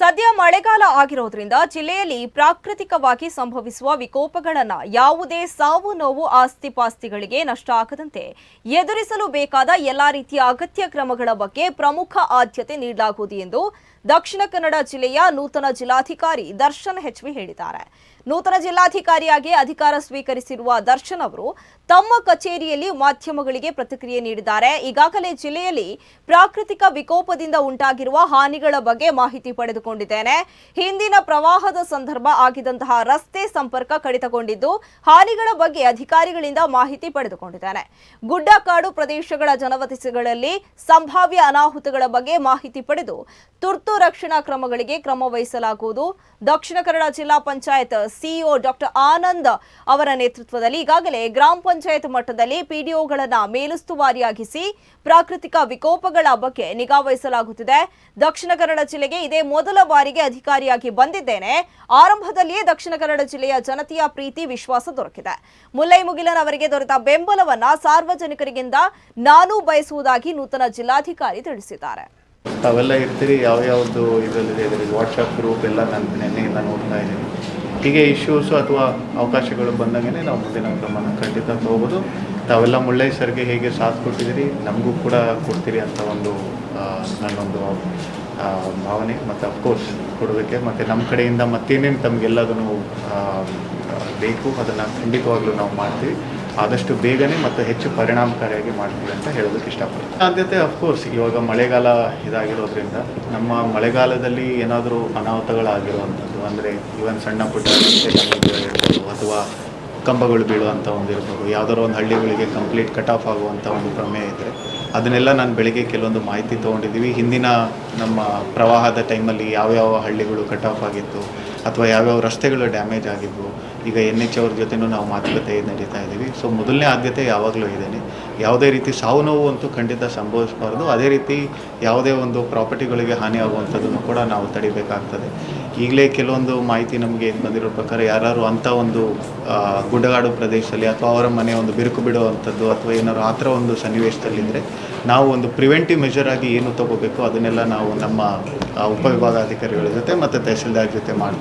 ಸದ್ಯ ಮಳೆಗಾಲ ಆಗಿರೋದ್ರಿಂದ ಜಿಲ್ಲೆಯಲ್ಲಿ ಪ್ರಾಕೃತಿಕವಾಗಿ ಸಂಭವಿಸುವ ವಿಕೋಪಗಳನ್ನ ಯಾವುದೇ ಸಾವು ನೋವು ಆಸ್ತಿಪಾಸ್ತಿಗಳಿಗೆ ನಷ್ಟ ಆಗದಂತೆ ಎದುರಿಸಲು ಬೇಕಾದ ಎಲ್ಲಾ ರೀತಿಯ ಅಗತ್ಯ ಕ್ರಮಗಳ ಬಗ್ಗೆ ಪ್ರಮುಖ ಆದ್ಯತೆ ನೀಡಲಾಗುವುದು ಎಂದು ದಕ್ಷಿಣ ಕನ್ನಡ ಜಿಲ್ಲೆಯ ನೂತನ ಜಿಲ್ಲಾಧಿಕಾರಿ ದರ್ಶನ್ ಹೆಚ್ವಿ ಹೇಳಿದ್ದಾರೆ. ನೂತನ ಜಿಲ್ಲಾಧಿಕಾರಿಯಾಗಿ ಅಧಿಕಾರ ಸ್ವೀಕರಿಸಿರುವ ದರ್ಶನ್ ಅವರು ತಮ್ಮ ಕಚೇರಿಯಲ್ಲಿ ಮಾಧ್ಯಮಗಳಿಗೆ ಪ್ರತಿಕ್ರಿಯೆ ನೀಡಿದ್ದಾರೆ. ಈಗಾಗಲೇ ಜಿಲ್ಲೆಯಲ್ಲಿ ಪ್ರಾಕೃತಿಕ ವಿಕೋಪದಿಂದ ಉಂಟಾಗಿರುವ ಹಾನಿಗಳ ಬಗ್ಗೆ ಮಾಹಿತಿ ಪಡೆದುಕೊಂಡಿದ್ದೇನೆ. ಹಿಂದಿನ ಪ್ರವಾಹದ ಸಂದರ್ಭ ಆಗಿದಂತಹ ರಸ್ತೆ ಸಂಪರ್ಕ ಕಡಿತಗೊಂಡಿದ್ದು ಹಾನಿಗಳ ಬಗ್ಗೆ ಅಧಿಕಾರಿಗಳಿಂದ ಮಾಹಿತಿ ಪಡೆದುಕೊಂಡಿದ್ದೇನೆ. ಗುಡ್ಡ ಕಾಡು ಪ್ರದೇಶಗಳ ಜನವಸತಿಗಳಲ್ಲಿ ಸಂಭಾವ್ಯ ಅನಾಹುತಗಳ ಬಗ್ಗೆ ಮಾಹಿತಿ ಪಡೆದು ತುರ್ತು ರಕ್ಷಣಾ ಕ್ರಮಗಳಿಗೆ ಕ್ರಮ ವಹಿಸಲಾಗುವುದು. ದಕ್ಷಿಣ ಕನ್ನಡ ಜಿಲ್ಲಾ ಪಂಚಾಯತ್ ಸಿಇಒ ಡಾಕ್ಟರ್ ಆನಂದ್ ಅವರ ನೇತೃತ್ವದಲ್ಲಿ ಈಗಾಗಲೇ ಗ್ರಾಮ ಪಂಚಾಯತ್ ಮಟ್ಟದಲ್ಲಿ ಪಿಡಿಒಗಳನ್ನ ಮೇಲುಸ್ತುವಾರಿಯಾಗಿಸಿ ಪ್ರಾಕೃತಿಕ ವಿಕೋಪಗಳ ಬಗ್ಗೆ ನಿಗಾ ವಹಿಸಲಾಗುತ್ತಿದೆ. ದಕ್ಷಿಣ ಕನ್ನಡ ಜಿಲ್ಲೆಗೆ ಇದೇ ಮೊದಲ ಬಾರಿಗೆ ಅಧಿಕಾರಿಯಾಗಿ ಬಂದಿದ್ದೇನೆ. ಆರಂಭದಲ್ಲಿಯೇ ದಕ್ಷಿಣ ಕನ್ನಡ ಜಿಲ್ಲೆಯ ಜನತೆಯ ಪ್ರೀತಿ, ವಿಶ್ವಾಸ ದೊರಕಿದೆ. ಮುಲ್ಲೈ ಮುಗಿಲನ್ ಅವರಿಗೆ ದೊರೆತ ಬೆಂಬಲವನ್ನ ಸಾರ್ವಜನಿಕರಿಗಿಂದ ನಾನು ಬಯಸುವುದಾಗಿ ನೂತನ ಜಿಲ್ಲಾಧಿಕಾರಿ ತಿಳಿಸಿದ್ದಾರೆ. ತಾವೆಲ್ಲ ಇರ್ತೀರಿ, ಯಾವ ಯಾವುದು ಇದರಲ್ಲಿದೆ ಇದರಲ್ಲಿ ವಾಟ್ಸಪ್ ಗ್ರೂಪ್ ಎಲ್ಲ ನಾನು ನೆನ್ನೆಯಿಂದ ನೋಡ್ತಾ ಇದ್ದೀನಿ. ಹೀಗೆ ಇಶ್ಯೂಸು ಅಥವಾ ಅವಕಾಶಗಳು ಬಂದಂಗೆ ನಾವು ಮುಂದಿನ ಕ್ರಮನ ಖಂಡಿತ ತಗೋಬೋದು. ತಾವೆಲ್ಲ ಮುಳ್ಳೈ ಸರ್ಗೆ ಹೇಗೆ ಸಾಥ್ ಕೊಟ್ಟಿದ್ದೀರಿ, ನಮಗೂ ಕೂಡ ಕೊಡ್ತೀರಿ ಅಂತ ಒಂದು ನನ್ನೊಂದು ಭಾವನೆ. ಮತ್ತು ಅಫ್ಕೋರ್ಸ್ ಕೊಡೋದಕ್ಕೆ ಮತ್ತು ನಮ್ಮ ಕಡೆಯಿಂದ ಮತ್ತೇನೇನು ತಮಗೆಲ್ಲದನ್ನು ಬೇಕು, ಅದನ್ನು ಖಂಡಿತವಾಗ್ಲೂ ನಾವು ಮಾಡ್ತೀವಿ. ಆದಷ್ಟು ಬೇಗನೆ ಮತ್ತು ಹೆಚ್ಚು ಪರಿಣಾಮಕಾರಿಯಾಗಿ ಮಾಡ್ತೀವಿ ಅಂತ ಹೇಳೋದಕ್ಕೆ ಇಷ್ಟಪಡ್ತೀನಿ. ಆದ್ಯತೆ ಅಫ್ಕೋರ್ಸ್ ಇವಾಗ ಮಳೆಗಾಲ ಇದಾಗಿರೋದ್ರಿಂದ ನಮ್ಮ ಮಳೆಗಾಲದಲ್ಲಿ ಏನಾದರೂ ಅನಾಹುತಗಳಾಗಿರುವಂಥದ್ದು, ಅಂದರೆ ಇವನ್ ಸಣ್ಣ ಪುಟ್ಟ, ಅಥವಾ ಕಂಬಗಳು ಬೀಳುವಂಥ ಒಂದು ಇರ್ಬೋದು. ಯಾವ್ದಾದ್ರು ಒಂದು ಹಳ್ಳಿಗಳಿಗೆ ಕಂಪ್ಲೀಟ್ ಕಟ್ ಆಫ್ ಆಗುವಂಥ ಒಂದು ಪ್ರಮೇಯ ಇದ್ದರೆ ಅದನ್ನೆಲ್ಲ ನಾನು ಬೆಳಗ್ಗೆ ಕೆಲವೊಂದು ಮಾಹಿತಿ ತೊಗೊಂಡಿದ್ದೀವಿ. ಹಿಂದಿನ ನಮ್ಮ ಪ್ರವಾಹದ ಟೈಮಲ್ಲಿ ಯಾವ್ಯಾವ ಹಳ್ಳಿಗಳು ಕಟ್ ಆಫ್ ಆಗಿತ್ತು ಅಥವಾ ಯಾವ್ಯಾವ ರಸ್ತೆಗಳು ಡ್ಯಾಮೇಜ್ ಆಗಿದ್ವು. ಈಗ ಎನ್ ಎಚ್ ಅವ್ರ ಜೊತೆನೂ ನಾವು ಮಾತುಕತೆ ನಡೀತಾ ಇದ್ದೀವಿ. ಸೊ ಮೊದಲನೇ ಆದ್ಯತೆ ಯಾವಾಗಲೂ ಇದ್ದೇನೆ ಯಾವುದೇ ರೀತಿ ಸಾವು ನೋವು ಅಂತೂ ಖಂಡಿತ ಸಂಭವಿಸಬಾರ್ದು. ಅದೇ ರೀತಿ ಯಾವುದೇ ಒಂದು ಪ್ರಾಪರ್ಟಿಗಳಿಗೆ ಹಾನಿ ಆಗುವಂಥದ್ದನ್ನು ಕೂಡ ನಾವು ತಡಿಬೇಕಾಗ್ತದೆ. ಈಗಲೇ ಕೆಲವೊಂದು ಮಾಹಿತಿ ನಮಗೆ ಬಂದಿರೋ ಪ್ರಕಾರ ಯಾರು ಅಂಥ ಒಂದು ಗುಡ್ಡಗಾಡು ಪ್ರದೇಶದಲ್ಲಿ ಅಥವಾ ಅವರ ಮನೆ ಒಂದು ಬಿರುಕು ಬಿಡುವಂಥದ್ದು ಅಥವಾ ಏನಾದ್ರು ಆ ಥರ ಒಂದು ಸನ್ನಿವೇಶದಲ್ಲಿದ್ದರೆ ನಾವು ಒಂದು ಪ್ರಿವೆಂಟಿವ್ ಮೆಷರ್ ಆಗಿ ಏನು ತಗೋಬೇಕು ಅದನ್ನೆಲ್ಲ ನಾವು ನಮ್ಮ ಉಪವಿಭಾಗಾಧಿಕಾರಿಗಳ ಜೊತೆ ಮತ್ತು ತಹಸೀಲ್ದಾರ್ ಜೊತೆ ಮಾಡ್ತಾ